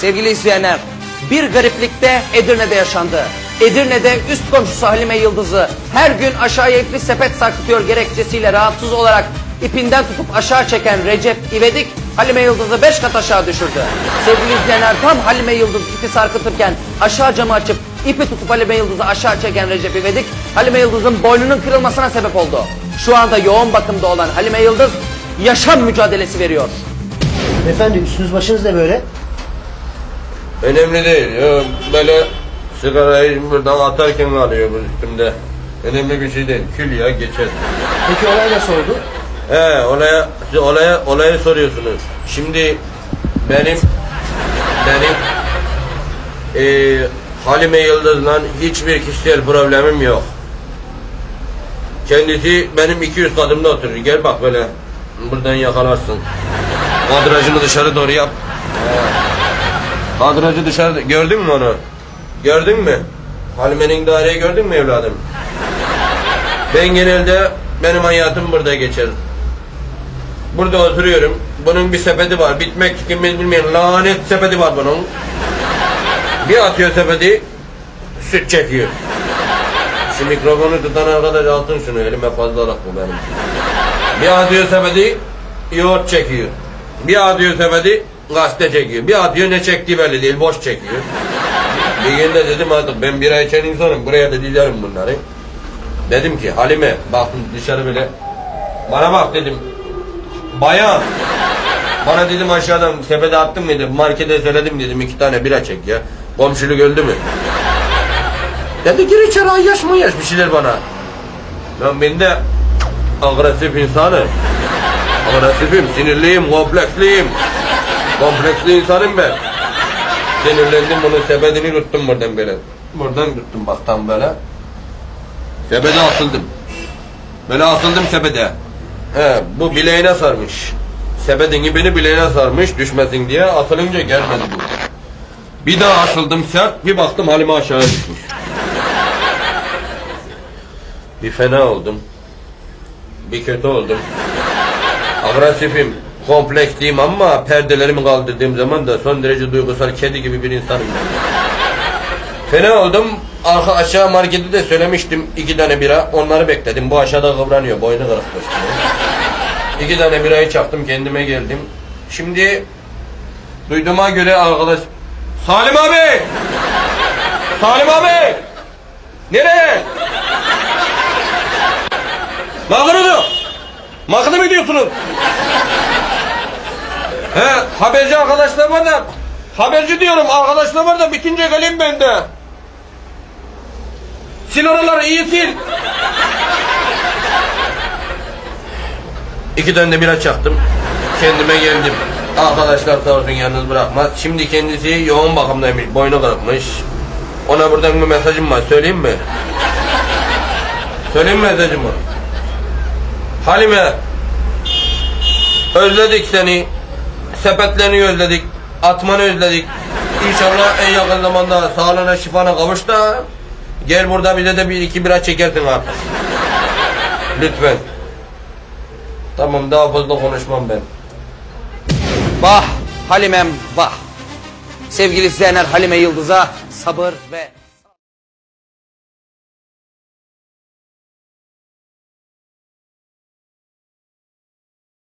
Sevgili izleyenler, bir gariplikte Edirne'de yaşandı. Edirne'de üst komşusu Halime Yıldız'ı her gün aşağıya ipli sepet sarkıtıyor gerekçesiyle rahatsız olarak ipinden tutup aşağı çeken Recep İvedik Halime Yıldız'ı beş kat aşağı düşürdü. Sevgili izleyenler tam Halime Yıldız ipi sarkıtırken aşağı camı açıp ipi tutup Halime Yıldız'ı aşağı çeken Recep İvedik Halime Yıldız'ın boynunun kırılmasına sebep oldu. Şu anda yoğun bakımda olan Halime Yıldız yaşam mücadelesi veriyor. Efendi üstünüz başınız ne böyle? Önemli değil. Böyle sigarayı buradan atarken alıyor bu üstümde. Önemli bir şey değil. Kül ya geçer. Peki olay nasıl oldu? He olaya, siz olaya, olayı soruyorsunuz. Şimdi benim benim eee Halime Yıldız'la hiçbir kişisel problemim yok. Kendisi benim 200 kadımda oturur. Gel bak böyle. Buradan yakalarsın. Kadrajını dışarı doğru yap. Kadrajı dışarı... Gördün mü onu? Gördün mü? Halime'nin daireyi gördün mü evladım? Ben genelde benim hayatım burada geçer. Burada oturuyorum. Bunun bir sepeti var. Bitmek tükenmez bilmeyen lanet sepeti var bunun. Bir atıyor sepeti süt çekiyor. Şu mikrofonu tutan arkadaş altın şunu elime fazlalık bu benim. Bir atıyor sepeti yoğurt çekiyor. Bir atıyor sepeti gazete çekiyor. Bir atıyor ne çektiği belli değil boş çekiyor. Bir gün de dedim artık ben bira içen insanım buraya da dilerim bunları. Dedim ki Halime baktım dışarı bile. Bana bak dedim. Bayan. Bana dedim aşağıdan sepete attın mıydı? Markete söyledim dedim iki tane bira çek ya. Komşuluk öldü mü? Dedi gir içeri ay yaş mı yaş bir şeyler bana. Ben de agresif insanım. Agresifim, sinirliyim, kompleksliyim. Kompleksli insanım ben. Sinirlendim bunun sepetini tuttum buradan böyle. Buradan tuttum bak tam böyle. Sepete asıldım. Böyle asıldım sepete. He, bu bileğine sarmış. Sepetin ipini bileğine sarmış düşmesin diye asılınca gelmedi bu. Bir daha asıldım sert bir baktım halime aşağı düşmüş. Bir fena oldum. Bir kötü oldum. Agresifim, kompleksliyim ama perdelerimi kaldırdığım zaman da son derece duygusal kedi gibi bir insanım. Fena oldum. Arka aşağı markette de söylemiştim iki tane bira. Onları bekledim. Bu aşağıda kıvranıyor. Boynu kırıkmış. İki tane birayı çaktım kendime geldim. Şimdi duyduğuma göre arkadaş... Salim abi! Salim abi! Nereye? Makırını! Makını mı diyorsunuz? He, haberci arkadaşlar var da... Haberci diyorum arkadaşlar var da bitince geleyim ben de. Sil oraları iyi sil. İki tane de bira çaktım. Kendime geldim. Arkadaşlar sağ olsun yalnız bırakmaz. Şimdi kendisi yoğun bakımdaymış. Boynu kırıkmış. Ona buradan bir mesajım var. Söyleyeyim mi? Söyleyeyim mi mesajımı? Halime. Özledik seni. Sepetlerini özledik. Atmanı özledik. İnşallah en yakın zamanda sağlığına şifana kavuş da gel burada bize de bir iki bira çekersin artık. Lütfen. Tamam daha fazla konuşmam ben. Vah Halimem vah. Sevgili izleyenler Halime Yıldız'a sabır ve